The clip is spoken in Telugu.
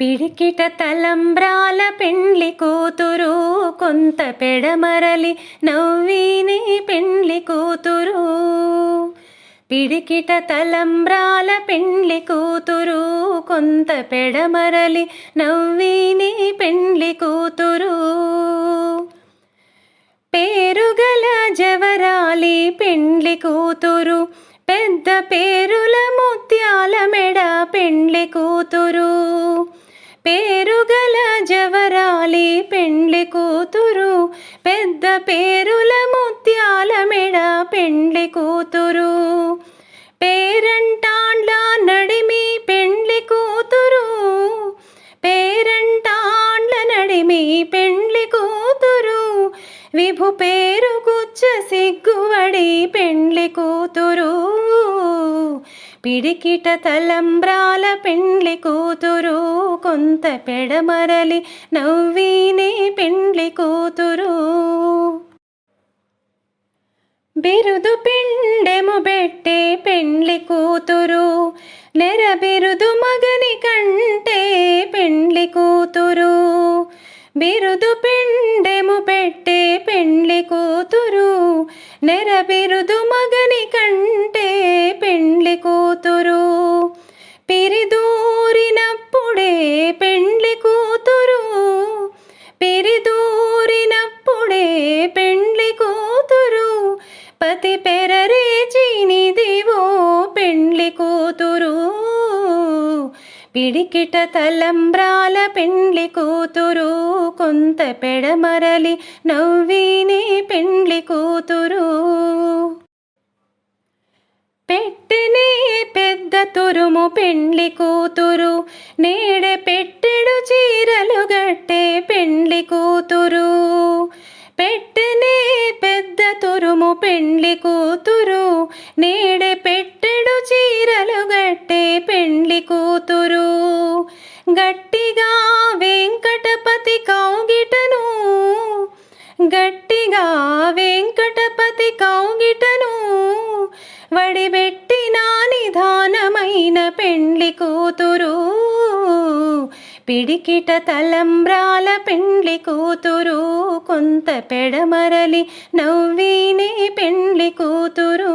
పిడికిట తలంబ్రాల పెండ్లి కూతురు కొంత పెడమరలి నవ్విని పెండ్లి కూతురు. పిడికిట తలంబ్రాల పెండ్లి కూతురు కొంత పెడమరలి నవ్విని పెండ్లి కూతురు. పేరుగల జవరాలి పెండ్లి కూతురు పెద్ద పేరుల ముత్యాల మెడ పెండ్లి కూతురు. పేరుగల జవరాలి పెండ్లి కూతురు పెద్ద పేరుల ముత్యాల మెడ పెండ్లి కూతురు. పేరంటాండ్ల నడిమి పెండ్లి కూతురు పేరంటాండ్ల నడిమి పెండ్లి కూతురు. విభు పేరు గుచ్చ సిగ్గువడి పెండ్లి కూతురు. పిడికిట తలంబ్రాల పెండ్లి కూతురు కొంత పెడమరలి నవ్వీనే పెండ్లి కూతురు. బిరుదు పిండెము బెట్టే పెండ్లి కూతురు నెర బిరుదు మగని కంటే పెండ్లి కూతురు. బిరుదు పిండెము పెట్టే పెండ్లి కూతురు నెర మగని కంటే పెండ్లి కూతురు. పిరిదూరినప్పుడే పెండ్లి కూతురు. పిరిదూరినప్పుడే పెండ్లి కూతురు. పతి పే పిడికిట తలంబ్రాల పెండ్లి కూతురు కొంత పెడమరలి నవ్విని పెండ్లి కూతురు. పెట్టినే పెద్ద తురుము పెండ్లి కూతురు నేడె పెట్టెడు చీరలు గట్టే పెండ్లి కూతురు. పెట్టనే పెద్ద తురుము పెండ్లి కూతురు గట్టిగా వెంకటపతి కౌగిటను గట్టిగా వెంకటపతి కౌగిటను వడిబెట్టిన నిధానమైన పెండ్లి కూతురు పిడికిట తలంబ్రాల పెండ్లి కూతురు కొంత పెడమరలి నవ్వీనే పెండ్లి కూతురు.